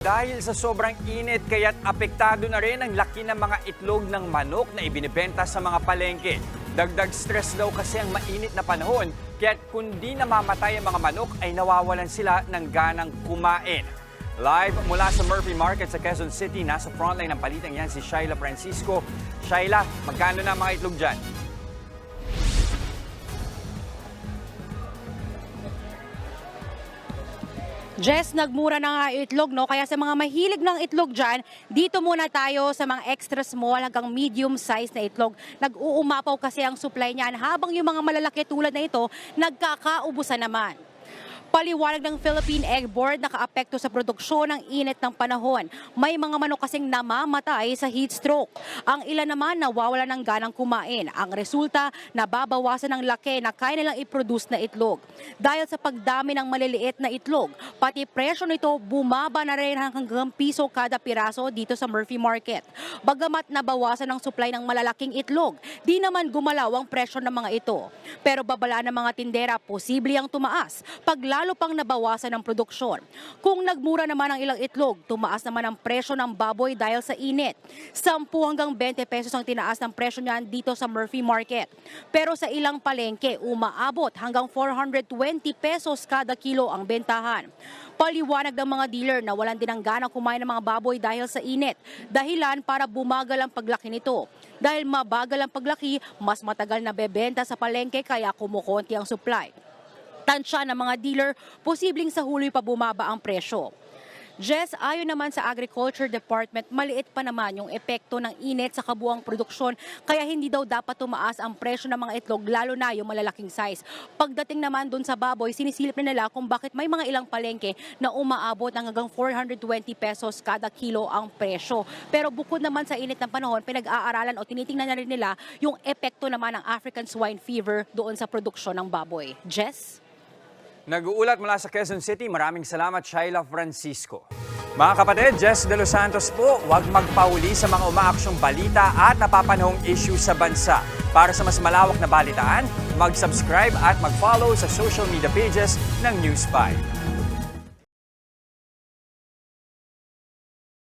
Dahil sa sobrang init, kaya't apektado na rin ang laki ng mga itlog ng manok na ibinibenta sa mga palengke. Dagdag stress daw kasi ang mainit na panahon, kaya't kundi namamatay ang mga manok ay nawawalan sila ng ganang kumain. Live mula sa Murphy Market sa Quezon City, nasa frontline ng palitang yan si Shaila Francisco. Shaila, magkano na mga itlog dyan? Jess, nagmura na nga itlog, no? Kaya sa mga mahilig ng itlog dyan, dito muna tayo sa mga extra small hanggang medium size na itlog. Nag-uumapaw kasi ang supply niyan habang yung mga malalaki tulad na ito, nagkakaubusan naman. Paliwanag ng Philippine Egg Board nakaapekto sa produksyon ng init ng panahon. May mga manok kasing namamatay sa heat stroke. Ang ilan naman nawawala ng ganang kumain. Ang resulta, nababawasan ng laki na kaya nilang i-produce na itlog. Dahil sa pagdami ng maliliit na itlog, pati presyo nito bumaba na rin hanggang piso kada piraso dito sa Murphy Market. Bagamat nabawasan ng supply ng malalaking itlog, di naman gumalaw ang presyo ng mga ito. Pero babala ng mga tindera, posible ang tumaas pag lalo pang nabawasan ang produksyon. Kung nagmura naman ang ilang itlog, tumaas naman ang presyo ng baboy dahil sa init. 10 hanggang 20 pesos ang tinaas ng presyo niyan dito sa Murphy Market. Pero sa ilang palengke, umaabot hanggang 420 pesos kada kilo ang bentahan. Paliwanag ng mga dealer na walang din ang gana kumain ng mga baboy dahil sa init. Dahilan para bumagal ang paglaki nito. Dahil mabagal ang paglaki, mas matagal na bebenta sa palengke kaya kumukonti ang supply tansya ng mga dealer, posibleng sa huloy pa bumaba ang presyo. Jess, ayon naman sa Agriculture Department, maliit pa naman yung epekto ng init sa kabuang produksyon kaya hindi daw dapat tumaas ang presyo ng mga itlog lalo na yung malalaking size. Pagdating naman dun sa baboy, sinisilip na nila kung bakit may mga ilang palengke na umaabot ng hanggang 420 pesos kada kilo ang presyo. Pero bukod naman sa init ng panahon, pinag-aaralan o tinitingnan na rin nila yung epekto naman ng African swine fever doon sa produksyon ng baboy. Jess? Nag-uulat mula sa Quezon City. Maraming salamat, Shaila Francisco. Mga kapatid, Jess De Los Santos po, huwag magpauli sa mga umaaksyong balita at napapanahong issue sa bansa. Para sa mas malawak na balitaan, mag-subscribe at mag-follow sa social media pages ng News 5.